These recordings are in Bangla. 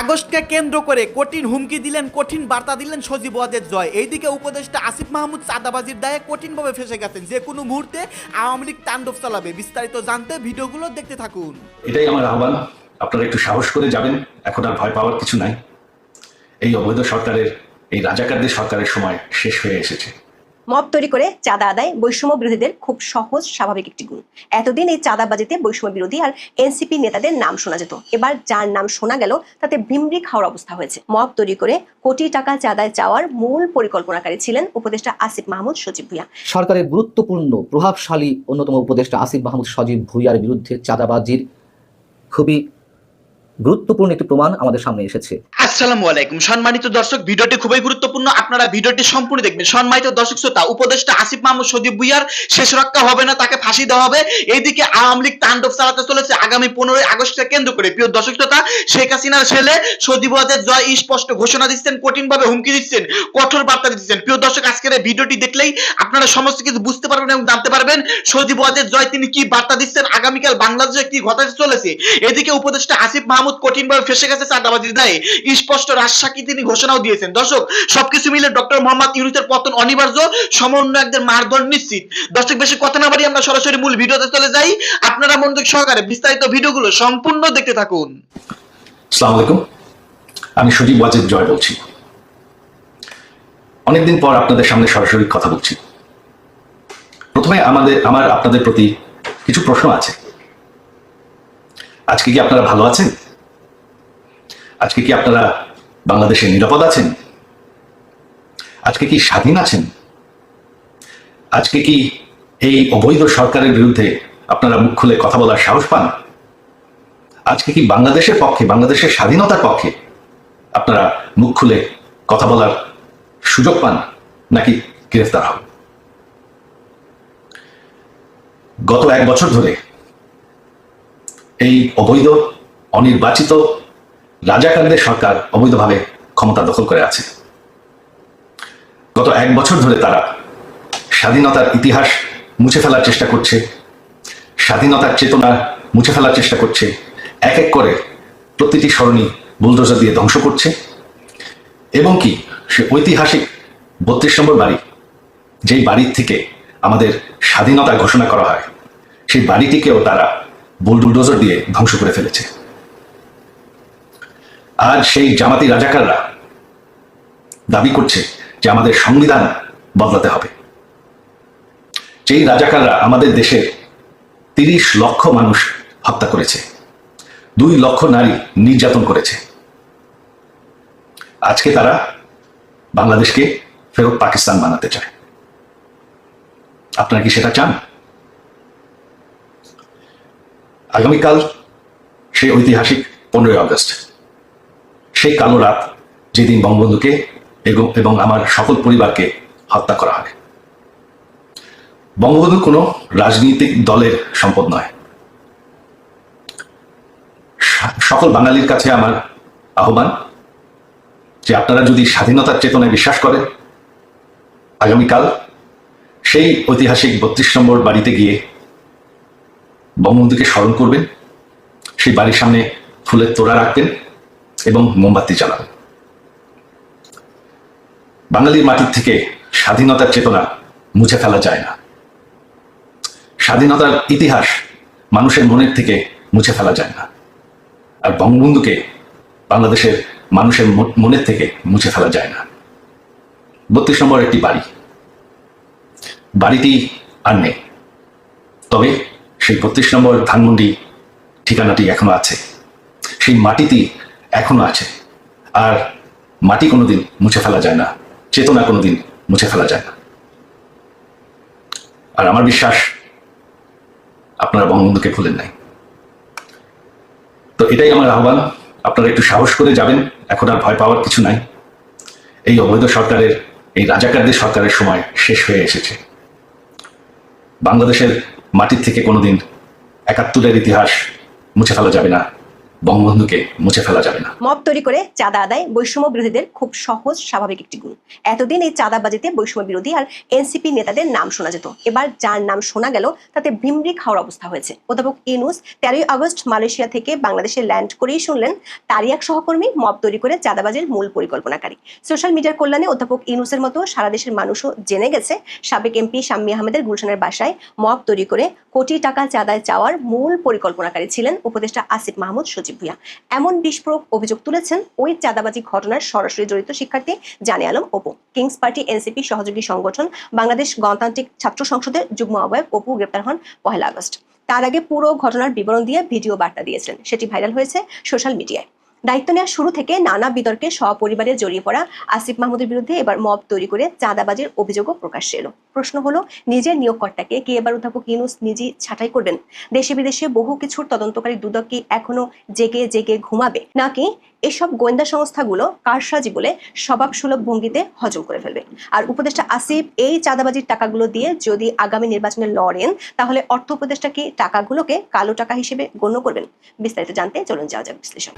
আগস্টকে কেন্দ্র করে কঠিন হুমকি দিলেন, কঠিন বার্তা দিলেন সজীব ওয়াজেদ জয়। এইদিকে উপদেষ্টা আসিফ মাহমুদ চাঁদাবাজির দায়ে কঠিনভাবে ফেসে গেছেন। যে কোনো মুহূর্তে আওয়ামী লীগ তাণ্ডব চালাবে। বিস্তারিত জানতে ভিডিওগুলো দেখতে থাকুন। এটাই আমার আহ্বান। আপনারা একটু সাহস করে যাবেন। এখন আর ভয় পাওয়ার কিছু নাই। এই অবৈধ সরকারের, এই রাজাকারদের সরকারের সময় শেষ হয়ে এসেছে। মব তৈরি করে চাঁদা আদায় বৈষম্য বিরোধীদের খুব সহজ, স্বাভাবিক একটি গুণ। এতদিন এই চাঁদাবাজিতে বৈষম্য বিরোধী আর এনসিপি নেতাদের নাম শোনা যেত। এবার যার নাম শোনা গেল, তাতে ভিমরিক খাওয়ার অবস্থা হয়েছে। মব তৈরি করে কোটি টাকা চাঁদায় চাওয়ার মূল পরিকল্পনাকারী ছিলেন উপদেষ্টা আসিফ মাহমুদ সচিব ভুইয়া। সরকারের গুরুত্বপূর্ণ, প্রভাবশালী অন্যতম উপদেষ্টা আসিফ মাহমুদ সজীব ভুইয়ার বিরুদ্ধে চাঁদাবাজির খুবই গুরুত্বপূর্ণ একটি প্রমাণ আমাদের সামনে এসেছে। আসসালামু আলাইকুম। সম্মানিত দর্শক, ভিডিওটি খুবই গুরুত্বপূর্ণ। আপনারা ভিডিওটি সম্পূর্ণ দেখবেন। সম্মানিত দর্শক শ্রোতা, উপদেষ্টা আসিফ মাহমুদ সজীব ভুইয়ার শেষ রক্ষা হবে না, তাকে ফাঁসি দেওয়া হবে। এইদিকে আওয়ামী লীগ তাণ্ডব চালাতে চলেছে আগামী পনেরোই আগস্টকে কেন্দ্র করে। প্রিয় দর্শক শ্রোতা, শেখ হাসিনার ছেলে সজীব ওয়াজেদ জয় স্পষ্ট ঘোষণা দিচ্ছেন কঠিন ভাবে হুমকি দিচ্ছেন, কঠোর বার্তা দিচ্ছেন। প্রিয় দর্শক, আজকের এই ভিডিওটি দেখলেই আপনারা সমস্ত কিছু বুঝতে পারবেন এবং জানতে পারবেন সজীব ওয়াজেদ জয় তিনি কি বার্তা দিচ্ছেন, আগামীকাল বাংলাদেশে কি ঘটাতে চলেছে। এদিকে উপদেষ্টা আসিফ মাহমুদ কঠিন ভাবে ফেসে গেছে চাঁদাবাজির দায়ে। স্পষ্ট রাজশাহী তিনি ঘোষণাও দিয়েছেন। দর্শক, সবকিছু মিলে ডক্টর মোহাম্মদ ইউনুসের পতন অনিবার্য, সমন্বয়কদের মারধর নিশ্চিত। দর্শক, বেশি কথা না বাড়ি আমরা সরাসরি মূল ভিডিওতে চলে যাই। আপনারা মনোযোগ সহকারে বিস্তারিত ভিডিওগুলো সম্পূর্ণ দেখতে থাকুন। আসসালামু আলাইকুম। আমি সজীব ওয়াজেদ জয় বলছি। অনেকদিন পর আপনাদের সামনে সরাসরি কথা বলছি। প্রথমে আমাদের, আমার আপনাদের প্রতি কিছু প্রশ্ন আছে। আজকে কি আপনারা ভালো আছেন? আজকে কি আপনারা বাংলাদেশে নিরাপদ আছেন? আজকে কি স্বাধীন আছেন? আজকে কি এই অবৈধ সরকারের বিরুদ্ধে আপনারা মুখ খুলে কথা বলার সাহস পান? আজকে কি বাংলাদেশের পক্ষে, বাংলাদেশের স্বাধীনতার পক্ষে আপনারা মুখ খুলে কথা বলার সুযোগ পান নাকি গ্রেফতার হন? গত এক বছর ধরে এই অবৈধ, অনির্বাচিত রাজাকারদের সরকার অবৈধভাবে ক্ষমতা দখল করে আছে। গত এক বছর ধরে তারা স্বাধীনতার ইতিহাস মুছে ফেলার চেষ্টা করছে, স্বাধীনতার চেতনা মুছে ফেলার চেষ্টা করছে, এক এক করে প্রতিটি সরণি বুলডোজার দিয়ে ধ্বংস করছে এবং কি সে ঐতিহাসিক বত্রিশ নম্বর বাড়ি, যেই বাড়ির থেকে আমাদের স্বাধীনতা ঘোষণা করা হয়, সেই বাড়িটিকেও তারা বুলডোজার দিয়ে ধ্বংস করে ফেলেছে। আজ সেই জামাতি রাজাকাররা দাবি করছে যে আমাদের সংবিধান বদলাতে হবে। যেই রাজাকাররা আমাদের দেশের তিরিশ লক্ষ মানুষ হত্যা করেছে, দুই লক্ষ নারী নির্যাতন করেছে। আজকে তারা বাংলাদেশকে ফেরত পাকিস্তান বানাতে চায়। আপনারা কি সেটা চান? আগামীকাল সেই ঐতিহাসিক পনেরোই আগস্ট সেই কালো রাত যেদিন বঙ্গবন্ধুকে এবং আমার সকল পরিবারকে হত্যা করা হয়। বঙ্গবন্ধু কোনো রাজনৈতিক দলের সম্পদ নয়। সকল বাঙালির কাছে আমার আহ্বান যে আপনারা যদি স্বাধীনতার চেতনায় বিশ্বাস করেন, আগামীকাল সেই ঐতিহাসিক বত্রিশ নম্বর বাড়িতে গিয়ে বঙ্গবন্ধুকে স্মরণ করবেন, সেই বাড়ির সামনে ফুলের তোড়া রাখবেন এবং মোমবাতি জ্বালাবেন বাঙালির মাটির থেকে স্বাধীনতার চেতনা মুছে ফেলা যায় না। স্বাধীনতার ইতিহাস মানুষের মনের থেকে মুছে ফেলা যায় না। আর বঙ্গবন্ধুকে বাংলাদেশের মানুষের মনের থেকে মুছে ফেলা যায় না। বত্রিশ নম্বর একটি বাড়ি। বাড়িটি আর নেই। তবে সেই বত্রিশ নম্বর ধানমন্ডি ঠিকানাটি এখনও আছে। সেই মাটিটি এখনও আছে। আর মাটি কোনোদিন মুছে ফেলা যায় না, চেতনা কোনোদিন মুছে ফেলা যায় না। আর আমার বিশ্বাস, আপনারা বঙ্গবন্ধুকে ভুলেন নাই। তো এটাই আমার আহ্বান। আপনারা একটু সাহস করে যাবেন, এখন আর ভয় পাওয়ার কিছু নাই। এই অবৈধ সরকারের, এই রাজাকারদের সরকারের সময় শেষ হয়ে এসেছে। বাংলাদেশের মাটির থেকে কোনোদিন একাত্তরের ইতিহাস মুছে ফেলা যাবে না। বঙ্গবন্ধুকে মুছে ফেলা যাবে না। মব তৈরি করে চাঁদা আদায় বৈষম্য বিরোধীদের খুব সহজ, স্বাভাবিক একটি গুণ। এতদিন এই চাঁদাবাজিতে বৈষম্য বিরোধী আর এনসিপি নেতাদের নাম শোনা যেত। এবার যার নাম শোনা গেল, তাতে ভিমরি খাওয়ার অবস্থা হয়েছে। অধ্যাপক ইনুস তেরোই আগস্ট মালয়েশিয়া থেকে বাংলাদেশে ল্যান্ড করেই শুনলেন, তারই এক সহকর্মী মব তৈরি করে চাঁদাবাজির মূল পরিকল্পনাকারী। সোশ্যাল মিডিয়ার কল্যাণে অধ্যাপক ইনুসের মতো সারা দেশের মানুষও জেনে গেছে, সাবেক এমপি শাম্মী আহমেদের গুলশানের বাসায় মব তৈরি করে কোটি টাকা চাঁদায় চাওয়ার মূল পরিকল্পনাকারী ছিলেন উপদেষ্টা আসিফ মাহমুদ সচিব ভুইয়া। এমন বিস্ফোরক অভিযোগ তুলেছেন ওই চাঁদাবাজি ঘটনার সরাসরি জড়িত শিক্ষার্থী Jane Alam Apu. King's party NCP সহযোগী সংগঠন বাংলাদেশ গণতান্ত্রিক ছাত্র সংসদের যুগ্ম আহ্বায়ক অপু গ্রেপ্তার হন পহেলা আগস্ট। তার আগে পুরো ঘটনার বিবরণ দিয়ে ভিডিও বার্তা দিয়েছিলেন। সেটি ভাইরাল হয়েছে সোশ্যাল মিডিয়ায়। দায়িত্ব নেওয়ার শুরু থেকে নানা বিতর্কে সপরিবারে জড়িয়ে পড়া আসিফ মাহমুদের বিরুদ্ধে এবার মব তৈরি করে চাঁদাবাজির অভিযোগও প্রকাশ এলো। প্রশ্ন হলো, নিজের নিয়োগকর্তাকে কে এবার অধ্যাপক ইউনুস নিজেই ছাঁটাই করবেন? দেশে বিদেশে বহু কিছুর তদন্তকারী দুদক কি এখনও জেগে জেগে ঘুমাবে? নাকি এসব গোয়েন্দা সংস্থাগুলো কারসাজি বলে স্বভাব সুলভ ভঙ্গিতে হজম করে ফেলবে। আর উপদেষ্টা আসিফ এই চাঁদাবাজির টাকাগুলো দিয়ে যদি আগামী নির্বাচনে লড়েন, তাহলে অর্থ উপদেষ্টা কি টাকাগুলোকে কালো টাকা হিসেবে গণ্য করবেন? বিস্তারিত জানতে চলুন যাওয়া যাক বিশ্লেষণ।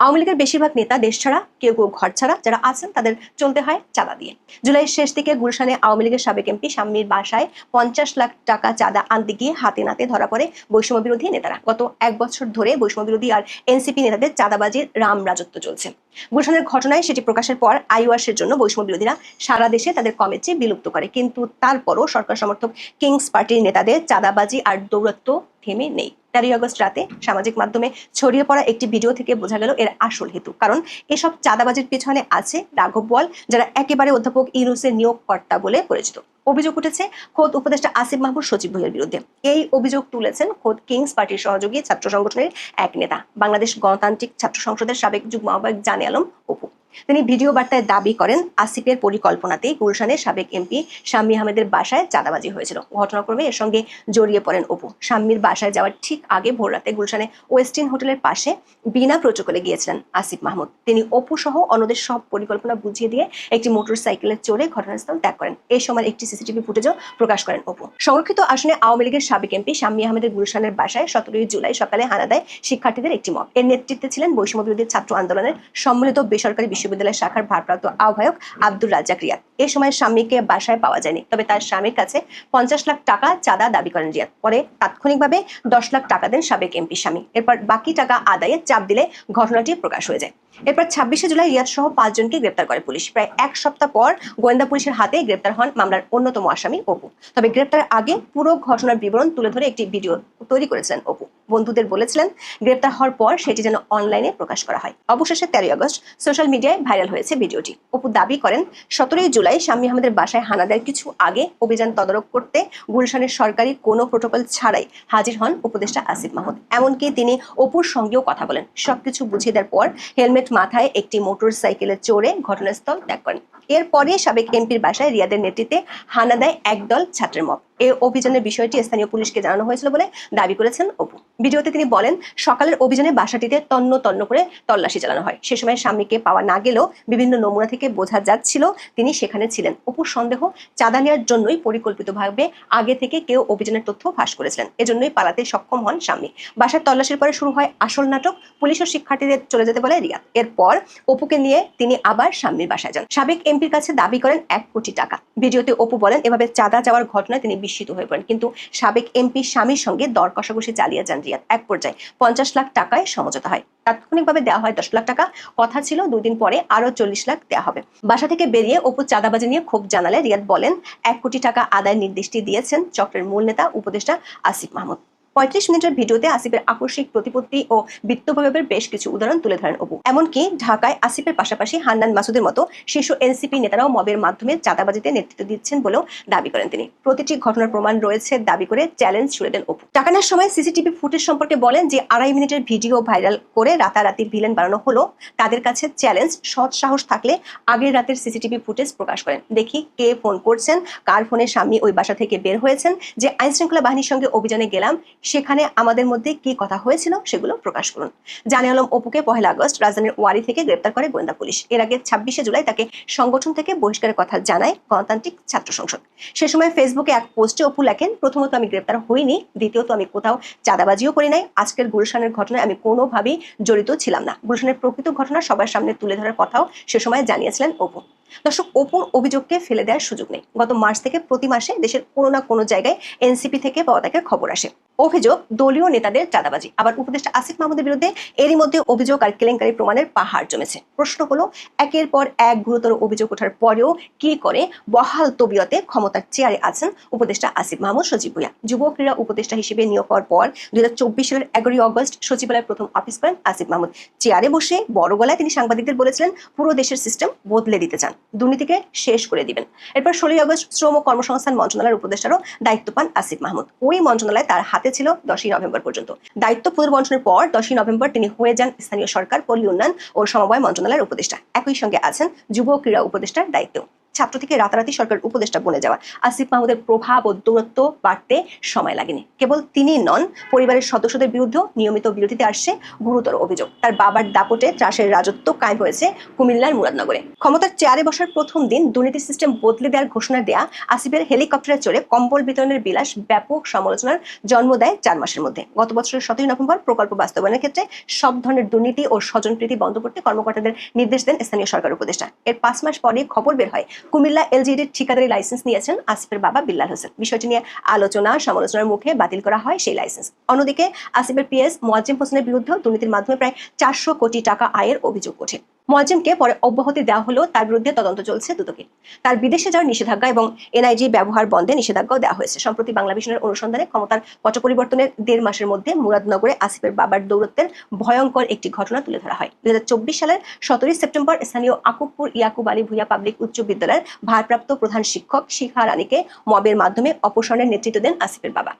আওয়ামী লীগের বেশিরভাগ নেতা দেশ ছাড়া, কেউ কেউ ঘর ছাড়া যারা আছেন তাদের চলতে হয় চাঁদা দিয়ে। জুলাইয়ের শেষ দিকে গুলশানে আওয়ামী লীগের সাবেক এমপি শাম্মীর বাসায় পঞ্চাশ লাখ টাকা চাঁদা আনতে গিয়ে হাতে নাতে ধরা পড়ে বৈষম্য বিরোধী নেতারা। গত এক বছর ধরে বৈষম্য বিরোধী আর এনসিপি নেতাদের চাঁদাবাজির রাম রাজত্ব চলছে। গুলশানের ঘটনায় সেটি প্রকাশের পর আইওয়াসের জন্য বৈষম্য বিরোধীরা সারা দেশে তাদের কমিটি বিলুপ্ত করে। কিন্তু তারপরও সরকার সমর্থক কিংস পার্টির নেতাদের চাঁদাবাজি আর দৌরত্ব থেমে নেই। তেরোই আগস্ট রাতে সামাজিক মাধ্যমে ছড়িয়ে পড়া একটি ভিডিও থেকে বোঝা গেল এর আসল হেতু। কারণ এসব চাঁদাবাজির পেছনে আছে রাঘব বল, যারা একেবারে অধ্যাপক ইউনুসের নিয়োগকর্তা বলে পরিচিত। অভিযোগ উঠেছে, খোদ উপদেষ্টা আসিফ মাহমুদ সচিব ভুইয়ের বিরুদ্ধে। এই অভিযোগ তুলেছেন খোদ কিংস পার্টির সহযোগী ছাত্র সংগঠনের এক নেতা। বাংলাদেশ গণতান্ত্রিক ছাত্র সংসদের সাবেক যুগ্ম আহ্বায়ক জানে আলম অপু। তিনি ভিডিও বার্তায় দাবি করেন, আসিফের পরিকল্পনাতেই গুলশানের সাবেক এমপি শাম্মী আহমেদের বাসায় চাঁদাবাজি হয়েছিল। ঘটনাক্রমে এর সঙ্গে জড়িয়ে পড়েন অপু। শাম্মীর বাসায় যাওয়ার ঠিক আগে ভোর রাতে গুলশানে ওয়েস্টিন হোটেলের পাশে বিনা প্রোটোকলে গিয়েছিলেন আসিফ মাহমুদ। তিনি অপু সহ অন্যদের সব পরিকল্পনা বুঝিয়ে দিয়ে একটি মোটর সাইকেলে চড়ে ঘটনাস্থল ত্যাগ করেন। এই সময় একটি সিসিটিভি ফুটেজও প্রকাশ করেন অপু। সংরক্ষিত আসনে আওয়ামী লীগের সাবেক এমপি শাম্মী আহমেদের গুলশানের বাসায় সতেরোই জুলাই সকালে হানা দেয় শিক্ষার্থীদের একটি মব এর নেতৃত্বে ছিলেন বৈষম্য বিরোধী ছাত্র আন্দোলনের সম্মিলিত বেসরকারি বিশ্ববিদ্যালয় শাখার ভারপ্রাপ্ত আহ্বায়ক আব্দুর রাজ্জাক রিয়াদ। এ সময় স্বামীকে বাসায় পাওয়া যায়নি, তবে তার স্বামীর কাছে পঞ্চাশ লাখ টাকা চাঁদা দাবি করেন রিয়াদ। পরে তাৎক্ষণিকভাবে দশ লাখ টাকা দেন সাবেক এমপি স্বামী। এরপর বাকি টাকা আদায়ে চাপ দিলে ঘটনাটি প্রকাশ হয়ে যায়। এরপর ছাব্বিশে জুলাই রিয়াদ সহ পাঁচজনকে গ্রেপ্তার করে পুলিশ। প্রায় এক সপ্তাহ পর গোয়েন্দা পুলিশের হাতে গ্রেপ্তার হন মামলার অন্যতম আসামি অপু। তবে গ্রেপ্তারের আগে পুরো ঘটনার বিবরণ তুলে ধরে একটি ভিডিও তৈরি করেছিলেন অপু। বন্ধুদের বলেছিলেন, গ্রেপ্তার হওয়ার পর সেটি যেন অনলাইনে প্রকাশ করা হয়। অবশেষে তেরোই আগস্ট সোশ্যাল মিডিয়ায় ভাইরাল হয়েছে ভিডিওটি। অপু দাবি করেন, সতেরোই জুলাই স্বামী আহমেদের বাসায় হানা দেওয়ার কিছু আগে অভিযান তদারক করতে গুলশানের সরকারি কোনো প্রোটোকল ছাড়াই হাজির হন উপদেষ্টা আসিফ মাহমুদ। এমনকি তিনি অপুর সঙ্গেও কথা বলেন। সবকিছু বুঝিয়ে দেওয়ার পর হেলমেট মাথায় একটি মোটর সাইকেলে চড়ে ঘটনাস্থল ত্যাগ করেন। এরপরে সাবেক এমপির বাসায় রিয়াদের নেতৃত্বে হানা দেয় একদল ছাত্রের মব এই অভিযানের বিষয়টি স্থানীয় পুলিশকে জানানো হয়েছিল বলে দাবি করেছেন অপু। ভিডিওতে তিনি বলেন, সকালের অভিযানে বাসাটিতে তন্ন তন্ন করে তল্লাশি চালানো হয়। সে সময় স্বামীকে পাওয়া না গেলেও বিভিন্ন নমুনা থেকে বোঝা যাচ্ছিল তিনি সেখানে ছিলেন। অপুর সন্দেহ চাঁদা নেওয়ার জন্যই পরিকল্পিতভাবে আগে থেকে কেউ অভিযানের তথ্য ফাঁস করেছিলেন। এজন্যই পালাতে সক্ষম হন স্বামী। বাসার তল্লাশির পরে শুরু হয় আসল নাটক, পুলিশ ও শিক্ষার্থীদের চলে যেতে বলে রিয়াদ। এরপর অপুকে নিয়ে তিনি আবার স্বামীর বাসায় যান। সাবেক এমপির কাছে দাবি করেন, এক কোটি টাকা। ভিডিওতে অপু বলেন, এভাবে চাঁদা যাওয়ার ঘটনায় তিনি বিস্মিত হয়ে পড়েন। কিন্তু সাবেক এমপি স্বামীর সঙ্গে দর কষাকষি চালিয়ে যান রিয়াদ। এক পর্যায়ে পঞ্চাশ লাখ টাকায় সমঝোতা হয়। তাৎক্ষণিকভাবে দেওয়া হয় দশ লাখ টাকা। কথা ছিল দুই দিন পরে আরও চল্লিশ লাখ দেওয়া হবে। বাসা থেকে বেরিয়ে অপু চাঁদাবাজি নিয়ে ক্ষোভ জানালে রিয়াদ বলেন, এক কোটি টাকা আদায় নির্দেশটি দিয়েছেন চক্রের মূল নেতা উপদেষ্টা আসিফ মাহমুদ। পঁয়ত্রিশ মিনিটের ভিডিওতে আসিফের আকস্মিক প্রতিপত্তি ও বিত্তপ্রভাবের বেশ কিছু উদাহরণ তুলে ধরেন অপু। এমনকি ঢাকায় আসিফের পাশাপাশি হান্নান মাসুদের মতো শীর্ষ এনসিপি নেতারাও মবের মাধ্যমে চাঁদাবাজিতে নেতৃত্ব দিচ্ছেন বলেও দাবি করেন তিনি। প্রতিটি ঘটনার প্রমাণ রয়েছে দাবি করে চ্যালেঞ্জ ছুড়ে দেন অপু। টাকানোর সময় সিসিটিভি ফুটেজ সম্পর্কে বলেন যে, আড়াই মিনিটের ভিডিও ভাইরাল করে রাতারাতি ভিলেন বানানো হলো। তাদের কাছে চ্যালেঞ্জ, সৎ সাহস থাকলে আগের রাতের সিসিটিভি ফুটেজ প্রকাশ করেন। দেখি কে ফোন করছেন, কার ফোনে স্বামী ওই বাসা থেকে বের হয়েছেন, যে আইনশৃঙ্খলা বাহিনীর সঙ্গে অভিযানে গেলাম সেখানে আমাদের মধ্যে কি কথা হয়েছিল সেগুলো প্রকাশ করুন। জানে আলম অপুকে পহেলা আগস্ট রাজধানীর ওয়ারি থেকে গ্রেপ্তার করে গোয়েন্দা পুলিশ। এর আগে ছাব্বিশে জুলাই তাকে সংগঠন থেকে বহিষ্কারের কথা জানায় গণতান্ত্রিক ছাত্র সংসদ। সে সময় ফেসবুকে এক পোস্টে অপু লেখেন, প্রথমত আমি গ্রেপ্তার হইনি, দ্বিতীয়ত আমি কোথাও চাঁদাবাজিও করি নাই। আজকের গুলশানের ঘটনায় আমি কোনোভাবেই জড়িত ছিলাম না। গুলশানের প্রকৃত ঘটনা সবার সামনে তুলে ধরার কথাও সে সময় জানিয়েছিলেন অপু। দর্শক, অপুর অভিযোগকে ফেলে দেওয়ার সুযোগ নেই। গত মার্চ থেকে প্রতি মাসে দেশের কোনো না কোনো জায়গায় এনসিপি থেকে পদত্যাগের খবর আসে। অভিযোগ দলীয় নেতাদের চাঁদাবাজি। আবার উপদেষ্টা আসিফ মাহমুদের বিরুদ্ধে এরই মধ্যে অভিযোগ আর কেলেঙ্কারি প্রমাণের পাহাড় জমেছে। প্রশ্ন হলো, একের পর এক গুরুতর অভিযোগ ওঠার পরেও কি করে বহাল তবিয়তে ক্ষমতার চেয়ারে আছেন উপদেষ্টা আসিফ মাহমুদ সচিব ভুইয়া। যুব ক্রীড়া উপদেষ্টা হিসেবে নিয়োগ হওয়ার পর দুই হাজার চব্বিশ সালের এগারোই অগস্ট সচিবালয়ের প্রথম অফিস করেন আসিফ মাহমুদ। চেয়ারে বসে বড় গলায় তিনি সাংবাদিকদের বলেছিলেন, পুরো দেশের সিস্টেম বদলে দিতে চান। দুর্নীতিকে শেষ করে দিবেন। এরপর ষোলোই আগস্ট শ্রম ও কর্মসংস্থান মন্ত্রণালয়ের উপদেষ্টারও দায়িত্ব পান আসিফ মাহমুদ। ওই মন্ত্রণালয় তার হাতে ছিল দশই নভেম্বর পর্যন্ত। দায়িত্ব পুনর্বন্টনের পর দশই নভেম্বর তিনি হয়ে যান স্থানীয় সরকার, পল্লী উন্নয়ন ও সমবায় মন্ত্রণালয়ের উপদেষ্টা। একই সঙ্গে আছেন যুব ক্রীড়া উপদেষ্টার দায়িত্ব ছাত্র থেকে রাতারাতি সরকার উপদেষ্টা বনে যাওয়া। আসিফ মাহমুদের প্রভাব ও দূরত্ব বাড়তে সময় লাগেনি। কেবল তিনি নন, পরিবারের সদস্যদের বিরুদ্ধে নিয়মিত বিরোধিতা আসছে গুরুতর অভিযোগ। তার বাবার দাপটে ত্রাসের রাজত্ব কায়েম হয়েছে কুমিল্লার মুরাদনগরে। ক্ষমতার চেয়ারে বসার প্রথম দিন দুর্নীতি সিস্টেম বদলে দেওয়ার ঘোষণা দেয়া আসিফের হেলিকপ্টারে চড়ে কম্বল বিতরণের বিলাস ব্যাপক সমালোচনার জন্ম দেয় চার মাসের মধ্যে। গত বছরের সতেরোই নভেম্বর প্রকল্প বাস্তবায়নের ক্ষেত্রে সব ধরনের দুর্নীতি ও স্বজনপ্রীতি বন্ধ করতে কর্মকর্তাদের নির্দেশ দেন স্থানীয় সরকার উপদেষ্টা। এর পাঁচ মাস পরে খবর বের হয় কুমিল্লা এলজিডির ঠিকাদারি লাইসেন্স নিয়েছেন আসিফের বাবা বিল্লাল হোসেন। বিষয়টি নিয়ে আলোচনা, সমালোচনার মুখে বাতিল করা হয় সেই লাইসেন্স অন্যদিকে আসিফের পিএস মোয়াজিম হোসেনের বিরুদ্ধে দুর্নীতির মাধ্যমে প্রায় চারশো কোটি টাকা আয়ের অভিযোগ ওঠে। মোয়াজ্জেমকে পরে অব্যাহতি দেওয়া হলেও তার বিরুদ্ধে তদন্ত চলছে দুদকে। তার বিদেশে যাওয়ার নিষেধাজ্ঞা এবং এনআইজি ব্যবহার বন্ধে নিষেধাজ্ঞাও দেওয়া হয়েছে। সম্প্রতি বাংলা ভিশনের অনুসন্ধানে ক্ষমতার পট পরিবর্তনের দেড় মাসের মধ্যে মুরাদনগরে আসিফের বাবার দৌরত্বের ভয়ঙ্কর একটি ঘটনা তুলে ধরা হয়। দুই হাজার চব্বিশ সালের সতেরোই সেপ্টেম্বর স্থানীয় আকুবপুর ইয়াকুব আলী ভুইয়া পাবলিক উচ্চ বিদ্যালয়ের ভারপ্রাপ্ত প্রধান শিক্ষক শিখা রানীকে মবের মাধ্যমে অপসারণের নেতৃত্ব দেন আসিফের বাবা।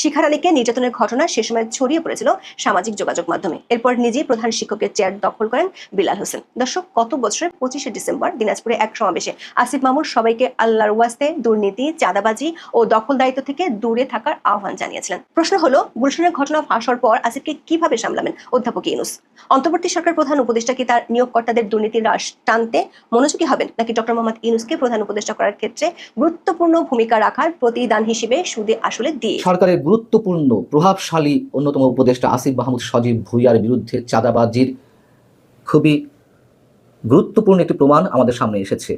শিখা রানীকে নির্যাতনের ঘটনা সে সময় ছড়িয়ে পড়েছিল সামাজিক যোগাযোগ মাধ্যমে। এরপর নিজেই প্রধান শিক্ষকের চেয়ার দখল করেন বিলাল হোসেন। দর্শক গত বছরের পঁচিশে ডিসেম্বর দিনাজপুরে এক সমাবেশে আসিফ মামুন সবাইকে আল্লাহর ওয়াস্তে, দুর্নীতি, চাঁদাবাজি ও দখলদারিত্ব থেকে দূরে থাকার আহ্বান জানিয়েছিলেন। প্রশ্ন হলো, গুলশানের ঘটনা ফাঁস পর আসিফকে কীভাবে সামলাবেন? অধ্যাপক ইউনুস। অন্তর্বর্তী সরকার প্রধান উপদেষ্টা কি তার নিয়োগকর্তাদের দুর্নীতির হ্রাস টানতে মনোযোগী হবেন, নাকি ডক্টর মোহাম্মদ ইউনুসকে প্রধান উপদেষ্টা করার ক্ষেত্রে গুরুত্বপূর্ণ ভূমিকা রাখার প্রতিদান হিসেবে সুদে আসলে দিয়ে? সরকারের গুরুত্বপূর্ণ, প্রভাবশালী অন্যতম উপদেষ্টা আসিফ মাহমুদ সজীব ভুইয়ার বিরুদ্ধে চাঁদাবাজির খুবই গুরুত্বপূর্ণ একটি প্রমাণ আমাদের সামনে এসেছে।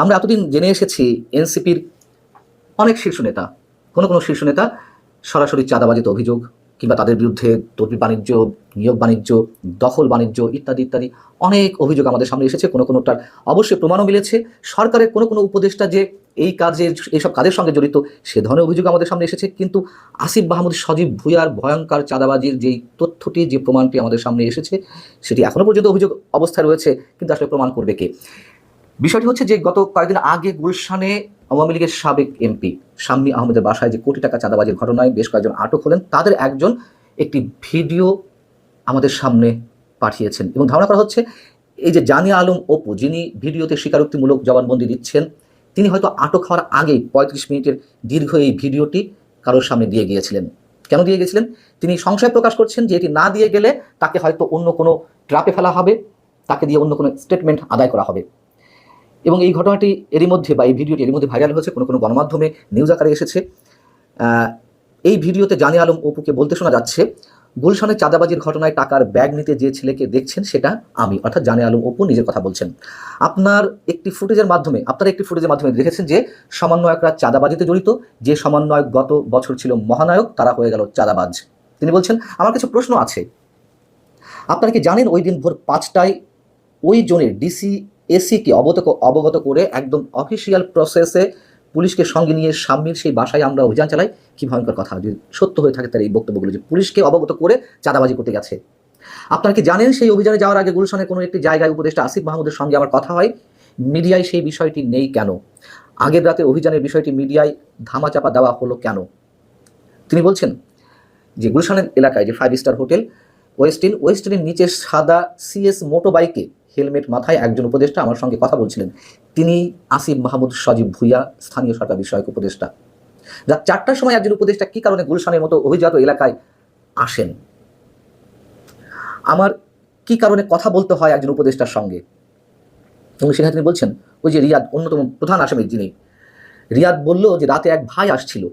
আমরা এতদিন জেনে এসেছি এনসিপির অনেক শীর্ষ নেতা, কোনো কোনো শীর্ষ নেতা সরাসরি চাঁদাবাজিতে অভিযোগ কিংবা তাদের বিরুদ্ধে তর্বি বাণিজ্য, নিয়োগ বাণিজ্য, দখল বাণিজ্য ইত্যাদি ইত্যাদি অনেক অভিযোগ আমাদের সামনে এসেছে। কোনো কোনোটার অবশ্যই প্রমাণও মিলেছে। সরকারের কোনো কোনো উপদেষ্টা যে এই কাজে এইসব কাজের সঙ্গে জড়িত, সে ধরনের অভিযোগ আমাদের সামনে এসেছে। কিন্তু আসিফ মাহমুদ সজীব ভুইয়ার ভয়ঙ্কর চাঁদাবাজির যেই তথ্যটি, যে প্রমাণটি আমাদের সামনে এসেছে, সেটি এখনও পর্যন্ত অভিযোগ অবস্থায় রয়েছে, কিন্তু আসলে প্রমাণ করবে কে? বিষয়টি হচ্ছে যে গত কয়েকদিন আগে গুলশানে আওয়ামী লীগের সাবেক এমপি শাম্মী আহমেদের বাসায় যে কোটি টাকা চাঁদাবাজির ঘটনায় বেশ কয়েকজন আটক হলেন, তাদের একজন একটি ভিডিও আমাদের সামনে পাঠিয়েছেন। এবং ধারণা করা হচ্ছে, এই যে জানিয়া আলম অপু, যিনি ভিডিওতে স্বীকারোক্তিমূলক জবানবন্দি দিচ্ছেন, তিনি হয়তো আটক হওয়ার আগেই পঁয়ত্রিশ মিনিটের দীর্ঘ এই ভিডিওটি কারোর সামনে দিয়ে গিয়েছিলেন। কেন দিয়ে গেছিলেন তিনি সংশয় প্রকাশ করছেন যে এটি না দিয়ে গেলে তাকে হয়তো অন্য কোনো ট্রাপে ফেলা হবে, তাকে দিয়ে অন্য কোনো স্টেটমেন্ট আদায় করা হবে। এবং এই ঘটনাটি এরই মধ্যে বা এই ভিডিওটি এরই মধ্যে ভাইরাল হয়েছে, কোনো কোনো গণমাধ্যমে নিউজ আকারে এসেছে। এই ভিডিওতে জানি আলম অপুকে বলতে শোনা যাচ্ছে, গুলশানের চাঁদাবাজির ঘটনায় টাকার ব্যাগ নিতে যে ছেলেকে দেখছেন সেটা আমি, অর্থাৎ জানে আলম অপু নিজের কথা বলছেন। আপনার একটি ফুটেজের মাধ্যমে, আপনারা একটি ফুটেজের মাধ্যমে দেখেছেন যে সমন্বয়করা চাঁদাবাজিতে জড়িত, যে সমন্বয়ক গত বছর ছিল মহানায়ক, তারা হয়ে গেল চাঁদাবাজ। তিনি বলছেন, আমার কিছু প্রশ্ন আছে। আপনারা কি জানেন ওই দিন ভোর পাঁচটায় ওই জোনের ডিসি এসিকে অবগত অবগত করে একদম অফিসিয়াল প্রসেসে পুলিশকে সঙ্গে নিয়ে সাম্যের সেই বাসায় আমরা অভিযান চালাই। কি ভয়ঙ্কর কথা, যদি সত্য হয়ে থাকে তার এই বক্তব্যগুলো যে পুলিশকে অবগত করে চাঁদাবাজি করতে গেছে। আপনারা কি জানেন সেই অভিযানে যাওয়ার আগে গুলশানের কোনো একটি জায়গায় উপদেষ্টা আসিফ মাহমুদের সঙ্গে আমার কথা হয়? মিডিয়ায় সেই বিষয়টি নেই কেন? আগের রাতে অভিযানের বিষয়টি মিডিয়ায় ধামাচাপা দেওয়া হলো কেন? তিনি বলছেন যে গুলশানের এলাকায় যে ফাইভ স্টার হোটেল ওয়েস্টিন ওয়েস্টিনের নিচে সাদা সিএস মোটো বাইকে হেলমেট মাথায় একজন উপদেষ্টা আমার সঙ্গে কথা বলছিলেন। তিনি আসিফ মাহমুদ সজীব ভুইয়া, স্থানীয় সরকার বিষয়ক উপদেষ্টা। রাত চারটার সময় একজন উপদেষ্টা কি কারণে গুলশানের মতো অভিজাত এলাকায় আসেন? আমার কি কারণে কথা বলতে হয় একজন উপদেষ্টার সঙ্গে? এবং সেখানে তিনি বলছেন, ওই যে রিয়াদ, অন্যতম প্রধান আসামি যিনি। রিয়াদ বলল যে রাতে এক ভাই আসছিল।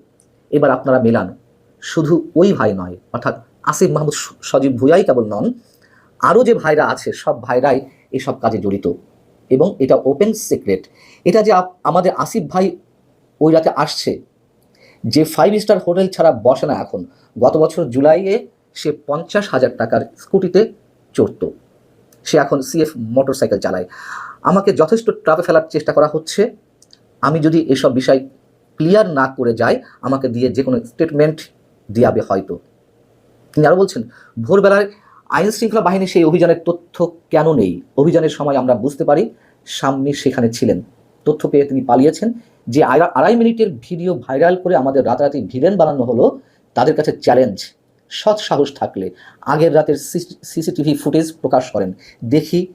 এবার আপনারা মেলান। শুধু ওই ভাই নয়, অর্থাৎ আসিফ মাহমুদ সজীব ভুয়াই কেবল নন, আরও যে ভাইরা আছে, সব ভাইরাই এসব কাজে জড়িত। এবং এটা ওপেন সিক্রেট এটা যে আমাদের আসিফ ভাই ওই রাতে আসছে, যে ফাইভ স্টার হোটেল ছাড়া বসে না এখন। গত বছর জুলাইয়ে সে পঞ্চাশ হাজার টাকার স্কুটিতে চড়তো। সে এখন সিএফ মোটরসাইকেল চালায়। আমাকে যথেষ্ট ট্রাপে ফেলার চেষ্টা করা হচ্ছে। আমি যদি এসব বিষয় ক্লিয়ার না করে যাই, আমাকে দিয়ে যে কোনো স্টেটমেন্ট দিয়াবে হয়তো। তিনি আরও বলছেন, ভোরবেলায় আইন শৃঙ্খলা বাহিনী সেই অভিযানের তথ্য কেন নেই? অভিযানের সময় আমরা বুঝতে পারি সামনে সেখানে ছিলেন। তথ্য পেয়ে তিনি পালিয়েছেন। যে আড়া- আড়াই মিনিটের ভিডিও ভাইরাল করে আমাদের রাতারাতি ভিলেন বানানো হলো, তাদের কাছে চ্যালেঞ্জ, সৎ সাহস থাকলে। আগের রাতের সিসিটিভি ফুটেজ প্রকাশ করেন। দেখি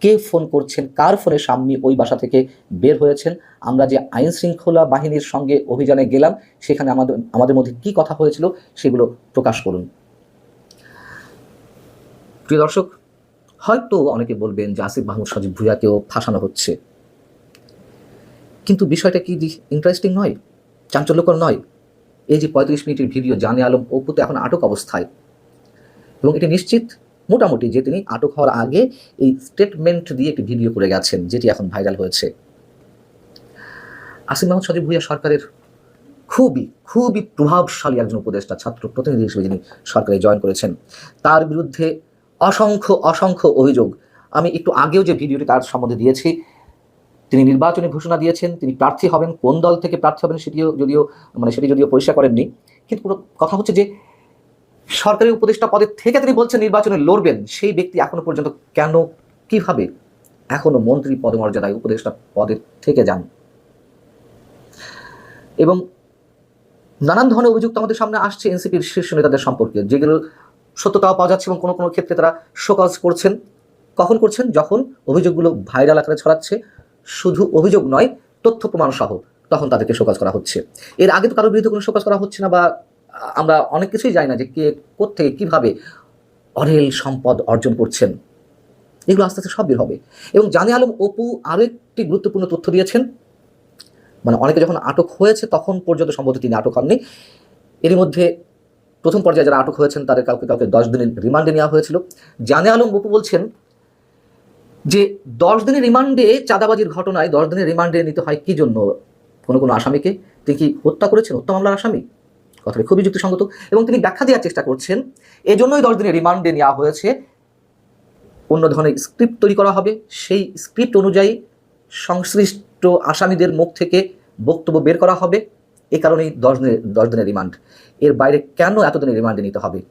কে ফোন করছেন, কার ফোনে সাম্মি ওই বাসা থেকে বের হয়েছেন। আমরা যে আইন শৃঙ্খলা বাহিনীর সঙ্গে অভিযানে গেলাম, সেখানে আমাদের আমাদের মধ্যে কি কথা হয়েছিল সেগুলো প্রকাশ করুন। প্রিয় দর্শক, হয়তো অনেকে বলবেন যে আসিফ মাহমুদ সজীব ভুইয়াকেও ফাঁসানো হচ্ছে। কিন্তু বিষয়টা কি ইন্টারেস্টিং নয়? চাঞ্চল্যকর নয়? এই যে পঁয়ত্রিশ মিনিটের ভিডিও জানে আলম অপু তো এখন আটক অবস্থায়। এবং এটি নিশ্চিত, মোটামুটি যে তিনি আটক হওয়ার আগে এই স্টেটমেন্ট দিয়ে একটি ভিডিও করে গেছেন, যেটি এখন ভাইরাল হয়েছে। আসিফ মাহমুদ সজীব ভুইয়া সরকারের খুবই খুবই প্রভাবশালী একজন উপদেষ্টা, ছাত্র প্রতিনিধি হিসেবে যিনি সরকারে জয়েন করেছেন। তার বিরুদ্ধে অসংখ্য অসংখ্য অভিযোগ। আমি একটু আগেও যে ভিডিওটি তার সম্বন্ধে দিয়েছি, তিনি নির্বাচনী ঘোষণা দিয়েছেন, তিনি প্রার্থী হবেন, কোন দল থেকে প্রার্থী হবেন সেটিও যদিও মানে সেটি যদিও পরিষ্কার করেননি। কিন্তু পুরো কথা হচ্ছে যে, সরকারি উপদেষ্টা পদে থেকে তিনি বলছেন নির্বাচনে লড়বেন, সেই ব্যক্তি এখনও পর্যন্ত কেন, কীভাবে? এখনও মন্ত্রী পদমর্যাদায় উপদেষ্টা পদে থেকে যান। এবং নানান ধরনের অভিযুক্ত আমাদের সামনে আসছে এনসিপির শীর্ষ নেতাদের সম্পর্কে। যেগুলো সত্যতাও পাওয়া যাচ্ছে এবং কোনো কোনো ক্ষেত্রে তারা শোকজ করছেন। কখন করছেন? যখন অভিযোগগুলো ভাইরাল আকারে ছড়াচ্ছে। শুধু অভিযোগ নয়, তথ্য প্রমাণ সহ তখন তাদেরকে শোকজ করা হচ্ছে। এর আগে তো কারোর বিরুদ্ধে কোনো শোকজ করা হচ্ছে না বা আমরা অনেক কিছুই জানি না যে কে কোথেকে কীভাবে অরেল সম্পদ অর্জন করছেন। এগুলো আস্তে আস্তে সব বের হবে। এবং জানে আলম অপু আরও একটি গুরুত্বপূর্ণ তথ্য দিয়েছেন। মানে অনেকে যখন আটক হয়েছে তখন পর্যন্ত সম্ভবত তিনি আটক হননি। এরই মধ্যে প্রথম পর্যায়ে যারা আটক হয়েছেন, তাদের কাউকে কাউকে দশ দিনের রিমান্ডে নেওয়া হয়েছিল। জানে আলম বপু বলছেন যে, দশ দিনের রিমান্ডে চাঁদাবাজির ঘটনায় দশ দিনের রিমান্ডে নিতে হয় কি জন্য? কোনো কোনো আসামিকে। তিনি কি হত্যা করেছেন? হত্যা মামলার আসামি? কথাটি খুবই যুক্তিসঙ্গত এবং তিনি ব্যাখ্যা দেওয়ার চেষ্টা করছেন, এজন্যই দশ দিনের রিমান্ডে নেওয়া হয়েছে। অন্য ধরনের স্ক্রিপ্ট তৈরি করা হবে। সেই স্ক্রিপ্ট অনুযায়ী সংশ্লিষ্ট আসামিদের মুখ থেকে বক্তব্য বের করা হবে। এ কারণেই দশ দিনের দশ দিনের রিমান্ড এর বাইরে কেন এতদিনের রিমান্ডে নিতে হবে?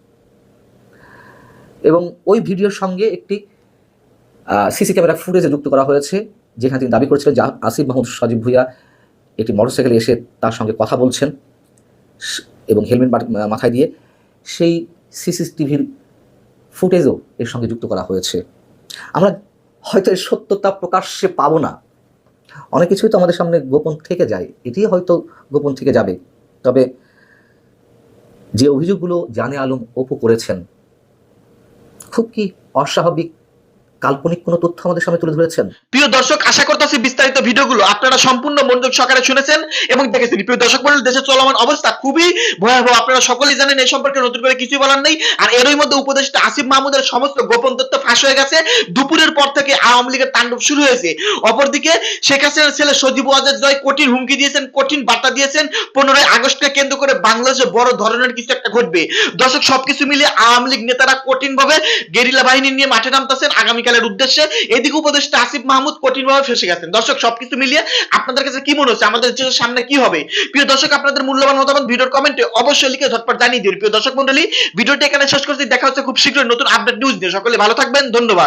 এবং ওই ভিডিওর সঙ্গে একটি সিসি ক্যামেরা ফুটেজে যুক্ত করা হয়েছে, যেখানে তিনি দাবি করেছিলেন যে আসিফ মাহমুদ, সজীব ভুইয়া একটি মোটরসাইকেলে এসে তার সঙ্গে কথা বলছেন এবং হেলমেট মাট- মাথায় দিয়ে সেই সিসিটিভির ফুটেজও এর সঙ্গে যুক্ত করা হয়েছে। আমরা হয়তো এর সত্যতা প্রকাশ্যে পাবো না অনেক কিছুই তো আমাদের সামনে গোপন থেকে যায়, এটি হয়তো গোপন থেকে যাবে। তবে যে অভিযোগগুলো জানে আলম অপু করেছেন, খুব কি অস্বাভাবিক কাল্পনিক কোনো তথ্য আমাদের সামনে তুলে ধরেছেন? প্রিয় দর্শক, আশা করতেছি বিস্তারিত ভিডিওগুলো আপনারা সম্পূর্ণ মনোযোগ সহকারে শুনেছেন এবং দেখেছেন। প্রিয় দর্শক মন্ডলী দেশের চলমান অবস্থা খুবই ভয়াবহ। আপনারা সকলেই জানেন এই সম্পর্কে নতুন করে কিছুই বলার নেই। আর এরই মধ্যে উপদেষ্টা আসিফ মাহমুদের সমস্ত গোপন তথ্য ফাঁস হয়ে গেছে। দুপুরের পর থেকে আওয়ামী লীগের তাণ্ডব শুরু হয়েছে। অপরদিকে, শেখ হাসিনার ছেলে সজীব ওয়াজেদ জয় কঠিন হুমকি দিয়েছেন, কঠিন বার্তা দিয়েছেন। পনেরোই আগস্টকে কেন্দ্র করে বাংলাদেশে বড় ধরনের কিছু একটা ঘটবে। দর্শক, সবকিছু মিলিয়ে আওয়ামী লীগ নেতারা কঠিন ভাবে গেরিলা বাহিনী নিয়ে মাঠে নামতেছেন। আগামীকালের উদ্দেশ্যে এদিকে উপদেষ্টা আসিফ মাহমুদ কঠিনভাবে ফেসে গেছেন। দর্শক, সবকিছু মিলিয়ে আপনাদের কাছে কি মনে হচ্ছে? আমাদের দেশের সামনে কি হবে? প্রিয় দর্শক, আপনাদের মূল্যবান মতামত ভিডিওর কমেন্টে অবশ্যই লিখে ঝটপট জানিয়ে দিন। প্রিয় দর্শক মন্ডলী ভিডিওটি এখানে শেষ করছি। দেখা হচ্ছে খুব শীঘ্রই নতুন আপডেট নিউজ নিয়ে। সকলে ভালো থাকবেন। ধন্যবাদ।